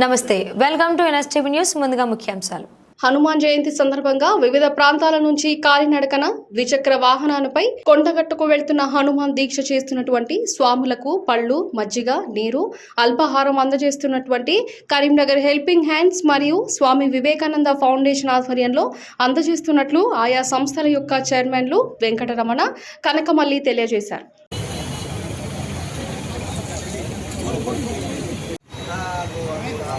నమస్తే welcome to NSTV news. ముందుగా ముఖ్యాంశాలు. హనుమాన్ జయంతి సందర్భంగా వివిధ ప్రాంతాల నుంచి కాలినడకన ద్విచక్ర వాహనాలపై కొండగట్టుకు వెళ్తున్న హనుమాన్ దీక్ష చేస్తున్నటువంటి స్వాములకు పళ్ళు మజ్జిగ నీరు అల్పాహారం అందజేస్తున్నటువంటి కరీంనగర్ హెల్పింగ్ హ్యాండ్స్ మరియు స్వామి వివేకానంద ఫౌండేషన్ ఆధ్వర్యంలో అందజేస్తున్నట్లు ఆయా సంస్థల యొక్క చైర్మన్లు వెంకటరమణ కనకమల్లి తెలియజేశారు.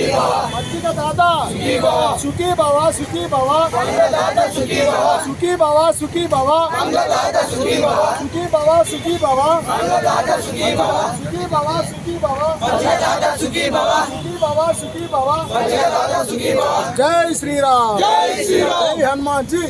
दादा सुखी बाबा सुखी बाबा। सुखी बाबा सुखी बाबा सुखी बाबा सुखी बाबा सुखी बाबा सुखी बाबा सुखी बाबा सुखी बाबा जय श्री राम। जय हनुमान जी